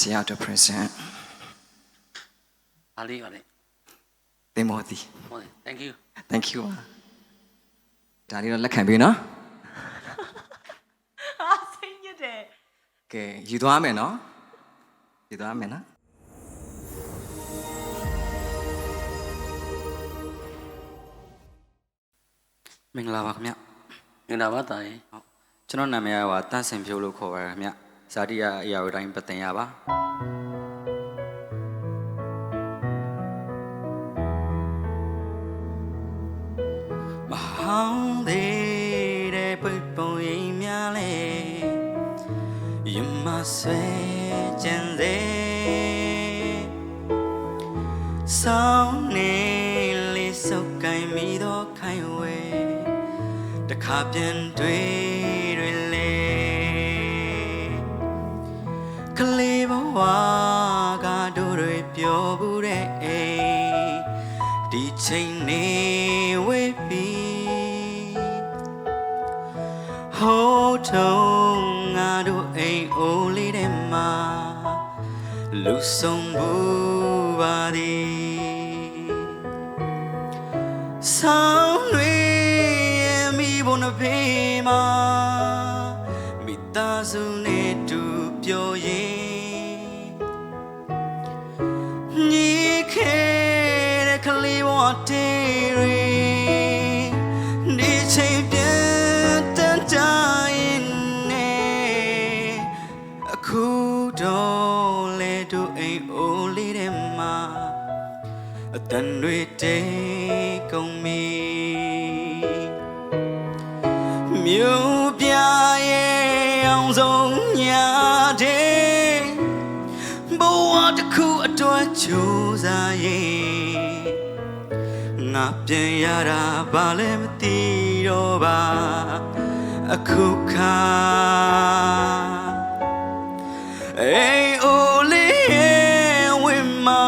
ဆရာတော် present အားလေးပါလေသင်မောတီဟုတ်တယ် thank you thank you ပါဒါလေးတော့လက်ခံပေးနော်ဟာစိတ်ညစ်တယ်ကဲယူသွားမယ်နော်ယူသွားမယ်နော်မင်္ဂလာပါခင်ဗျငင်တာပါတာရေဟုတ်ကျွန်တော်နာမည်ကတန့်စင်ဖြိုးလို့ခေါ်ပါရခင်ဗျ ဇာတိယအရာဝတိုင်းပတ်တင်ရပါမဟောင်းသေးတဲ့ပိတ်ပုံရိပ်များလေယမဆွဲကြံစေဆောင်းနေလေးစုပ်ကိုင်မိတော့ခိုင်ဝဲတခါပြန်တွေ့တွေ တွေပြောဘူးတဲ့အိမ်ဒီချိန်နေဝေးပြီဟိုးထုံငါတို့အိမ်အိုးလေးထဲမှာလူဆုံးဘူးပါသည်ဆောင်းတွေရဲ့မိဘနှဖေးမှာမိသားစုနဲ့ တေးတွေဒီချိန်ပြန်တန်တိုင်းနဲ့အခုတော့လေတို့အိမ်အိုးလေးထဲမှာအတန်တွေတေကုန်မီမြို့ပြရဲ့အောင်ဆုံးညာတဲ့ဘဝတစ်ခုအတွက်ကြိုးစားရင် ငါပြန်ရတာဘာလဲမသိတော့ပါအခုခါအေးအိုလေးရဲ့ဝင်မာ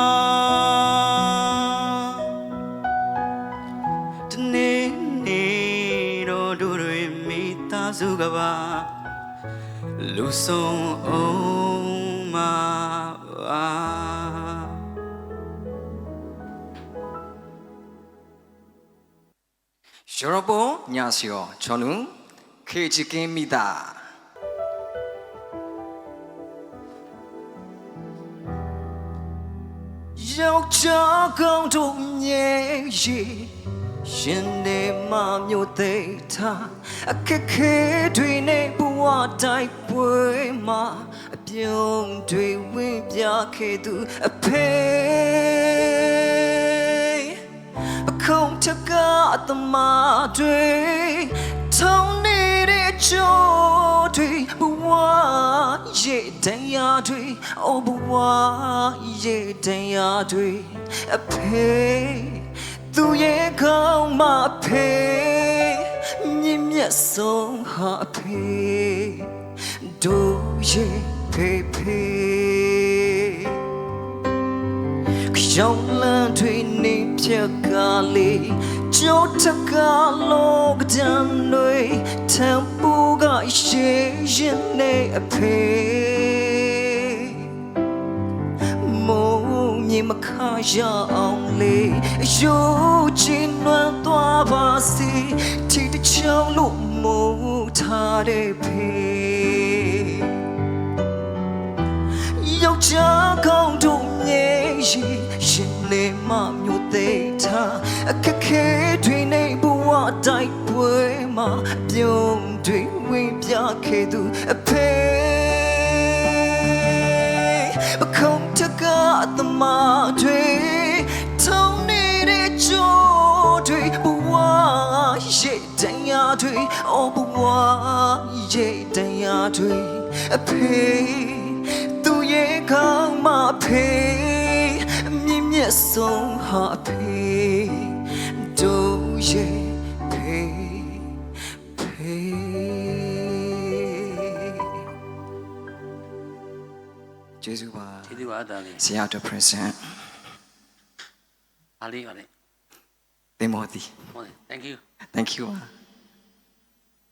တနေ့နေ့တော့တို့တွေမိသားစုကပါလူဆုံးအောင်မှာပါ ယောရပုံညာစီရောချောနုခေချီကင်းမိတာယောက်ျားကောင်းတို့မြဲရီရှင်နေမမျိုးသိထားအခက်ခဲတွေနဲ့ဘဝတိုက်ပွဲမှာအပြုံးတွေဝင်ပြခဲ့သူအဖေအခုံချကအ သမားတွေထုံနေတဲ့ချိုးတွေဘဝရဲ့တရားတွေအိုဘဝရဲ့တရားတွေအဖေသူရဲ့ကောင်းမဖေမြင့်မြတ်ဆုံးဟာအဖေတို့ရဲ့ဖေဖေကြောင်လန်းတွေနေပြက်ကားလေး ကြိုးတကားလောကဒံတွေတံပူကရှေးရင်နေအဖေမိုးမြေမခရအောင်လေရိုးချင်နွမ်းသွားပါစေတီတချောင်းလို့မိုးထားတဲ့ဖေယောက်ျားကော င်းတို့မြဲရှိရှင်နေမမျိုးသေးတာအခက်ခဲတွေနဲ့ဘဝတိုက်ပွဲမှာပြုံးတွေဝင်ပြခဲ့သူအဖေပခုံးတကအသမားတွေထုံနေတဲ့ကြိုးတွေဘဝရဲ့တရားတွေအော်ဘဝရဲ့တရားတွေအဖေသူရဲ့ကောင်းမဖေမြင့်မြတ်ဆုံးဟာအဖေ တို့ရဲ့ဖေဖေကျေးဇူးပါကျေးဇူးပါတာလေးဆရာတော် present အားလေးပါလေသင်မောတီဟုတ်တယ် thank you thank you ပါ